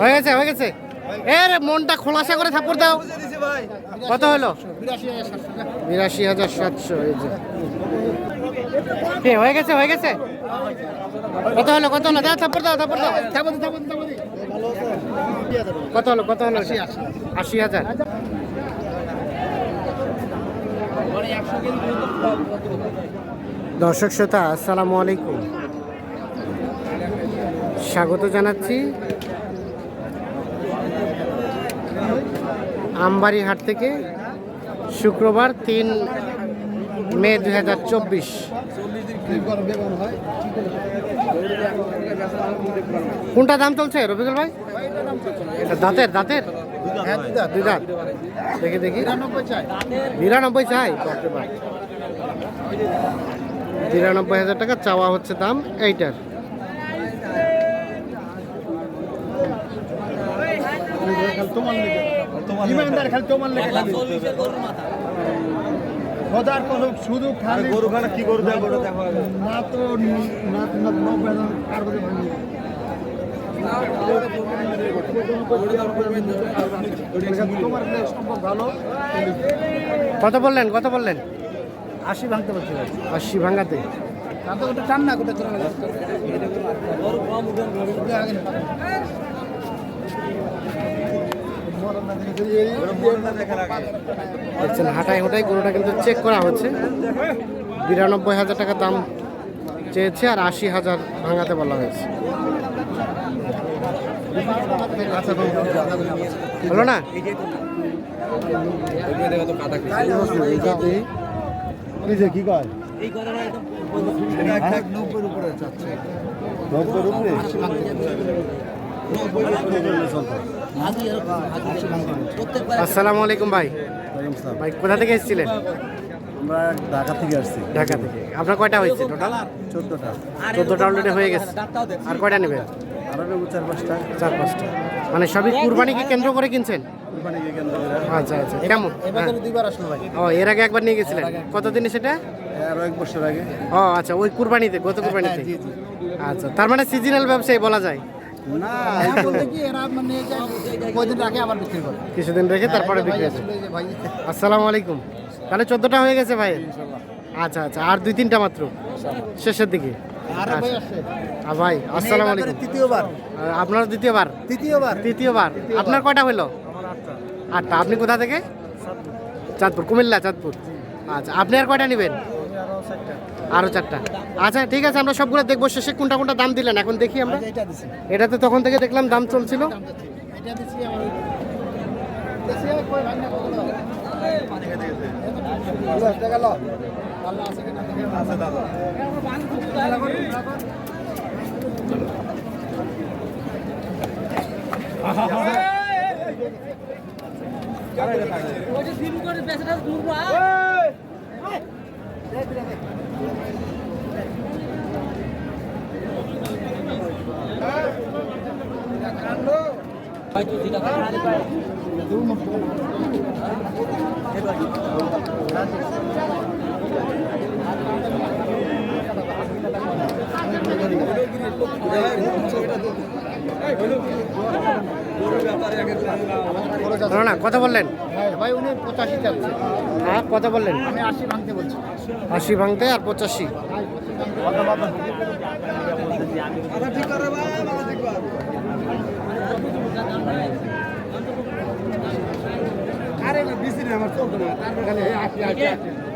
হয়ে গেছে হয়ে গেছে। এর মনটা খোলাসা করে থাপ্পড় দাও। কত হলো? বিরাশি হাজার সাতশো হয়ে গেছে হয়ে গেছে। কত হলো কত হলো? দাও, থাপ্পড় দাও থাপ্পড় দাও। কত হলো কত হলো? আশি হাজার। দর্শক শ্রোতা, আসসালামু আলাইকুম। স্বাগত জানাচ্ছি আমবাড়ি হাট থেকে শুক্রবার তিন মে দুই হাজার চব্বিশ। কোনটা দাম চলছে রবিকুল ভাই? দাঁতের দাঁতের? দুই দাঁত। দেখি দেখি। নিরানব্বই চাই। তিরানব্বই হাজার টাকা চাওয়া হচ্ছে দাম, এইটার। ইমানদার খালি তোমার লেখা খালি খোদার কসম শুধু খালি গরু খানা কি গরু দেখো না তো না তো না হাজার কার করে ভাঙি? তোমার লেখ সম্ভব ভালো? কত বললেন কত বললেন? আশি ভাঙতে পারছি আশি ভাঙাতে। টান না চলে দেখছেন হাঁটাই হোটাই গরুটা কিন্তু চেক করা হচ্ছে। বিরানব্বই হাজার টাকা দাম চেয়েছে আর আশি হাজার ভাঙাতে বলা হয়েছে। হলো না? কি কয়? নব্বইয়ের উপরে চাচ্ছে নব্বইয়ের উপরে? আসসালামু আলাইকুম ভাই। ভাই কোথা থেকে এসেছিলেন? আমরা ঢাকা থেকে আসছি। ঢাকা থেকে। আপনার কয়টা হয়েছে টোটাল চোদ্দটা। চোদ্দোটা অলরেডি হয়ে গেছে। আর কয়টা নেবেন আরও নেব চার পাঁচটা। চার পাঁচটা। মানে সবই কুরবানিকে কেন্দ্র করে কিনছেন? কোরবানিকে কেন্দ্র করে। আচ্ছা আচ্ছা। কেমন? হ্যাঁ। দুইবার আসলো ভাই। ও এর আগে একবার নিয়ে গেছিলেন? কতদিনে সেটা? আরও এক বছর আগে। ও আচ্ছা ওই কুরবানিতে গত কুরবানিতে? আচ্ছা তার মানে সিজনাল ব্যবসায়ী বলা যায়। না বলতে কি এরা মানে কয়দিন আগে আবার বিক্রি করে। কিছুদিন রেখে তারপরে বিক্রি আছে। আসসালামু আলাইকুম। তাহলে চোদ্দটা হয়ে গেছে ভাই? আচ্ছা আচ্ছা আর দুই তিনটা মাত্র? শেষের দিকে। আরে ভাই আচ্ছা। ভাই আসসালামু আলাইকুম। তৃতীয়বার। আপনার দ্বিতীয়বার? তৃতীয়বার। তৃতীয়বার। আপনার কয়টা হলো? আটটা। আপনি কোথা থেকে? চাঁদপুর। কুমিল্লা চাঁদপুর। আচ্ছা আপনি আর কয়টা নেবেন? আরও চারটা। আচ্ছা ঠিক আছে আমরা সবগুলো দেখব শেষে কোনটা কোনটা দাম দিলেন এখন দেখি আমরা। এটা দিছি। এটাতে তখন থেকে দেখলাম দাম চলছিল। এটা দিছি আমার দিছি কই ভাঙনা কত টাকা লো আল্লাহ আছে কিনা দেখে আছে দাদা হলো না কথা বললেন? ভাই উনি পঁচাশি চাচ্ছে। হ্যাঁ কথা বললেন? আমি আশি ভাঙতে বলছি। আশি ভাঙতে আর পঁচাশি? আরে না আমার চলতো না। তারপর খালি আশি আশি।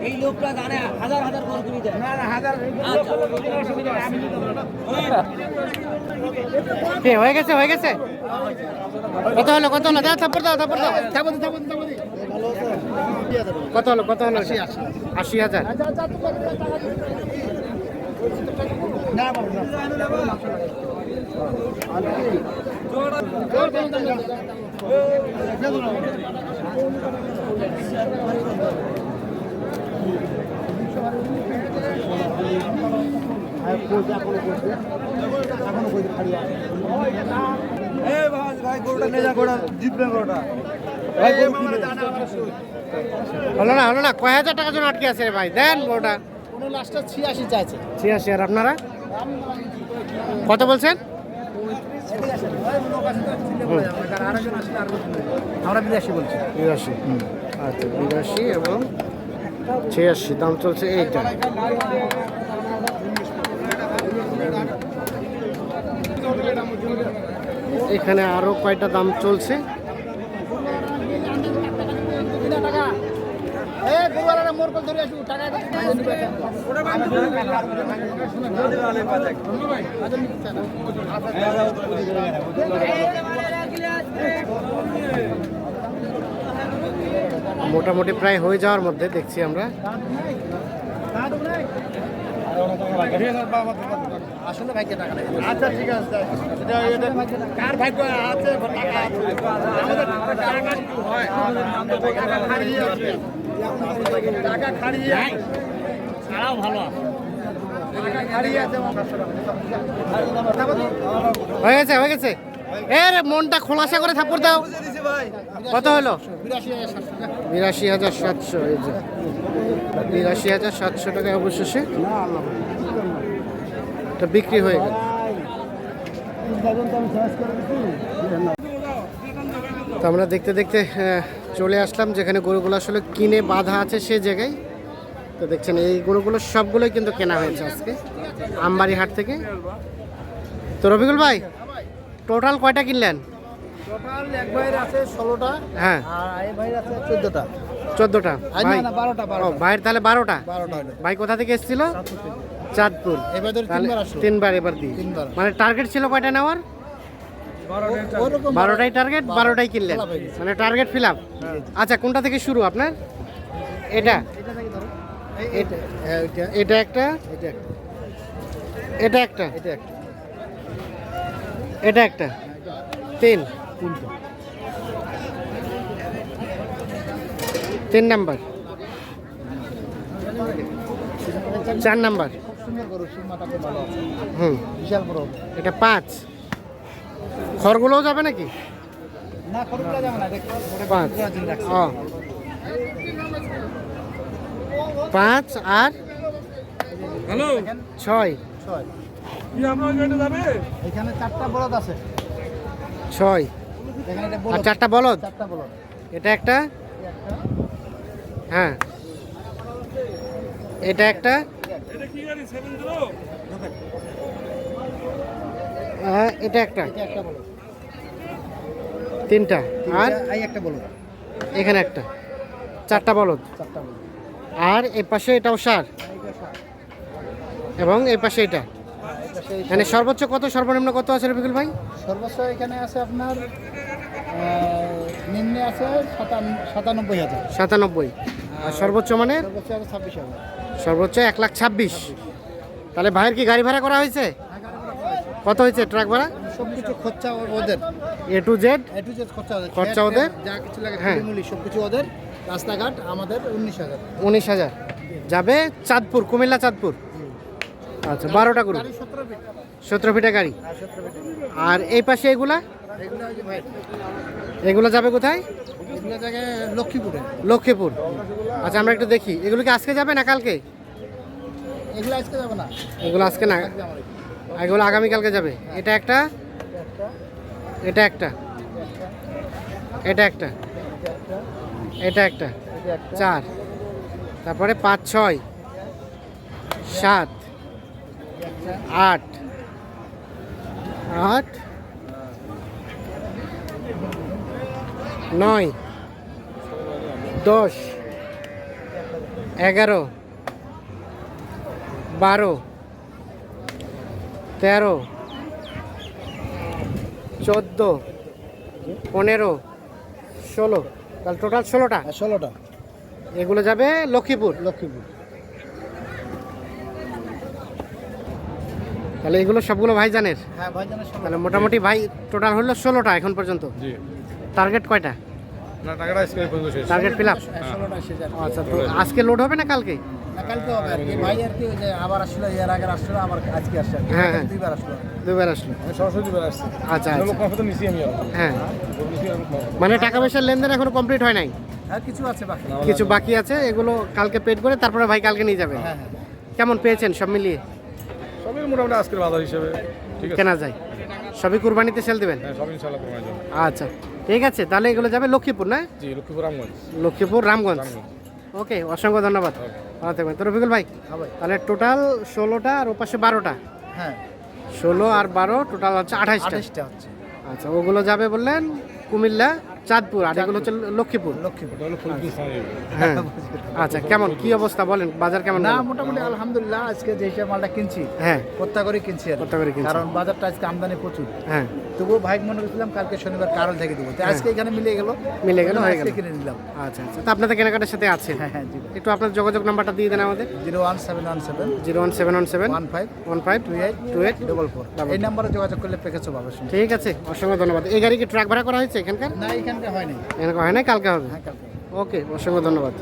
এই লোকটা জানে হাজার হাজার করে তুমি দেয় না না হাজার হয়ে গেছে হয়ে গেছে কত হলো কত হলো দাও থাপ্পড় দাও থাপ্পড় দাও থাপো দি, থাপো দি, থাপো দি। ভালো আছে? দিয়ে দেবো। কত হলো কত হলো আশি, হাজার। না বাবু, ভাই ভাই গরুটা যা গরুটা জিতবে গরুটা ভাই হলো না হলো না কয় হাজার টাকার জন্য আটকে আছে রে ভাই দেন ওটা লাস্টটা ছিয়াশি চাইছে ছিয়াশি আর আপনারা কত বলছেন আমরা বিদেশি বলছি বিরাশি আচ্ছা বিরাশি এবং ছিয়াশি দাম চলছে এইটা। এখানে আরও কয়টা দাম চলছে? মোটামুটি প্রায় হয়ে যাওয়ার মধ্যে দেখছি আমরা। আসলে ভাইকে টাকা আচ্ছা ঠিক আছে কার ভাগ্য আছে? টাকা আছে। আমাদের টাকা একটু হয়। খাড়িয়ে ছাড়াও ভালো হয়ে গেছে হয়ে গেছে। এ রে মনটা খোলাসা করে থাপ্পড় দাও। কত হলো? বিরাশি হাজার সাতশো, এই যে। বিরাশি হাজার সাতশো টাকায় অবশেষে। এটা বিক্রি হয়ে গেল। তো আমরা দেখতে দেখতে চলে আসলাম যেখানে গরুগুলো আসলে কিনে বাঁধা আছে সে জায়গায়। তো দেখছেন, এই গরুগুলো সবগুলোই কিন্তু কেনা হয়েছে আজকে আমবাড়ি হাট থেকে। তো রবিকুল ভাই টোটাল কয়টা কিনলেন? টোটাল এক ভাইয়ের আছে ষোলোটা হ্যাঁ। আর এই ভাইয়ের আছে ভাই। না ভাইয়ের তাহলে বারোটা? বারোটা হলো ভাই কোথা থেকে এসেছিল? চাঁদপুর। এবার তাহলে তিনবার আসলো। তিনবার এবার মানে টার্গেট ছিল কয়টা নেওয়ার? বারোটাই টার্গেট বারোটাই কিনলেন। হয়ে। মানে টার্গেট ফিল আপ। আচ্ছা কোনটা থেকে শুরু আপনার? এটা। এটা হ্যাঁ এটা একটা। এটা একটা। এটা একটা। তিন। তিনটা। তিন নাম্বার। চার নাম্বার। হুম। বিশাল বড় এটা পাঁচ। খড়গুলোও যাবে নাকি? না খরচটা যাবে না পাঁচ। ও। পাঁচ আর হ্যালো। ছয়। ছয় এখানে চারটা বলদ আছে। ছয়। আর চারটা বলদ? এটা একটা? হ্যাঁ। এটা একটা? হ্যাঁ, এটা একটা। তিনটা। আর? একটা বলদ। এখানে একটা। চারটা বলদ। আর এই পাশে এটাও সার। এবং এই পাশে এটা। মানে সর্বোচ্চ কত সর্বনিম্ন কত আছে রবিকুল ভাই? সর্বোচ্চ এখানে আছে আপনার নিম্নে আছে সাতানব্বই হাজার। সাতানব্বই। আর সর্বোচ্চ মানে? সর্বোচ্চ ছাব্বিশ হাজার। সর্বোচ্চ এক লাখ ছাব্বিশ। তাহলে ভাইয়ের কি গাড়ি ভাড়া করা হয়েছে? কত হয়েছে ট্রাক ভাড়া? খরচা ওদের। A to Z A to Z খরচা ওদের। খরচা ওদের? যা কিছু লাগে হ্যাঁ। ওদের। রাস্তাঘাট আমাদের উনিশ হাজার। উনিশ হাজার। যাবে চাঁদপুর কুমিল্লা চাঁদপুর। আচ্ছা বারোটা গরু। সতেরো ফিট গাড়ি। আর এই পাশে এগুলা? এগুলো যাবে কোথায়? লক্ষ্মীপুরে। লক্ষ্মীপুর আচ্ছা আমরা একটু দেখি। এগুলো কি আজকে যাবে না কালকে? এগুলো আজকে যাবে না এগুলো আজকে না। এগুলো আগামীকালকে যাবে। এটা একটা? এটা একটা। এটা একটা। এটা একটা। চার। তারপরে পাঁচ, ছয়। সাত। আট। আট। নয়। দশ। এগারো। বারো। তেরো। চোদ্দ। পনেরো। ষোলো। তাহলে টোটাল ষোলোটা? ষোলোটা। এগুলো যাবে লক্ষ্মীপুর? লক্ষ্মীপুর। তাহলে এগুলো সবগুলো ভাইজানের হ্যাঁ ভাইজানের তাহলে মোটামুটি ভাই টোটাল হলো ষোলোটা এখন পর্যন্ত। জি। টার্গেট কয়টা? না টাকাটা আজকে পর্যন্ত শেষ। টার্গেট ফিল আপ হ্যাঁ, ষোলোটা এসে যাবে আচ্ছা তো আজকে লোড হবে না কালকে? না কালকে হবে আর কি। ভাই আর কি ওই যে আবার আসলো এর আগে আসলো আবার আজকে আসছে আর কি। হ্যাঁ, হ্যাঁ। দুইবার আসলো। দুবার আসলো। আমি সরস্বতী বেলা আসছি। আচ্ছা আচ্ছা। আমি আর হ্যাঁ। মানে টাকা পয়সার লেনদেন এখনও কমপ্লিট হয় নাই? আর কিছু আছে বাকি। কিছু বাকি আছে এগুলো কালকে পেড করে তারপরে ভাই কালকে নিয়ে যাবে। হ্যাঁ হ্যাঁ। কেমন পেয়েছেন সব মিলিয়ে? সবই মোটামুটি আজকের বাজার হিসেবে ঠিক আছে? কেনা যায়। সবই কুরবানিতে সেল দেবেন? হ্যাঁ আচ্ছা ঠিক আছে তাহলে এগুলো যাবে লক্ষ্মীপুর না? জি লক্ষ্মীপুর রামগঞ্জ। লক্ষ্মীপুর রামগঞ্জ। ওকে অসংখ্য ধন্যবাদ। ভালো থাকবেন। তো রফিকুল ভাই। তাহলে টোটাল ষোলোটা আর ওপাশে বারোটা? হ্যাঁ। ষোলো আর বারো টোটাল হচ্ছে আঠাশটা আচ্ছা ওগুলো যাবে বললেন কুমিল্লা চাঁদপুর আর এগুলো হচ্ছে লক্ষ্মীপুর? লক্ষ্মীপুর সাহেব হ্যাঁ আচ্ছা কেমন কি অবস্থা বলেন বাজার কেমন না মোটামুটি আলহামদুলিল্লাহ আজকে যে হিসাবে মালটা কিনছি হ্যাঁ। করে কিনছি করে কিনছেন। কারণ বাজারটা আজকে আমদানি প্রচুর। হ্যাঁ। তবুও ভাই মনে করছিলাম কালকে শনিবার কারল থেকে দেবো। তো আজকে এখানে মিলে গেল। মিলে গেল, হয়ে গেল। কিনে নিলাম। আচ্ছা আচ্ছা। তো আপনাদের কেনাকাটার সাথে আছে? হ্যাঁ হ্যাঁ জি। একটু আপনার যোগাযোগ নাম্বারটা দিয়ে দেন আমাদের। Zero one seven one seven zero one seven one seven one five one five two eight two eight double four. এই নাম্বারে যোগাযোগ করলে প্যাকেজও পাবে ঠিক আছে অসংখ্য ধন্যবাদ। এই গাড়ি কি ট্রাক ভাড়া করা হয়েছে এখানকার? না এখানকার হয়নি এখানকার হয় না কালকে হবে? হ্যাঁ কালকে। ওকে অসংখ্য ধন্যবাদ।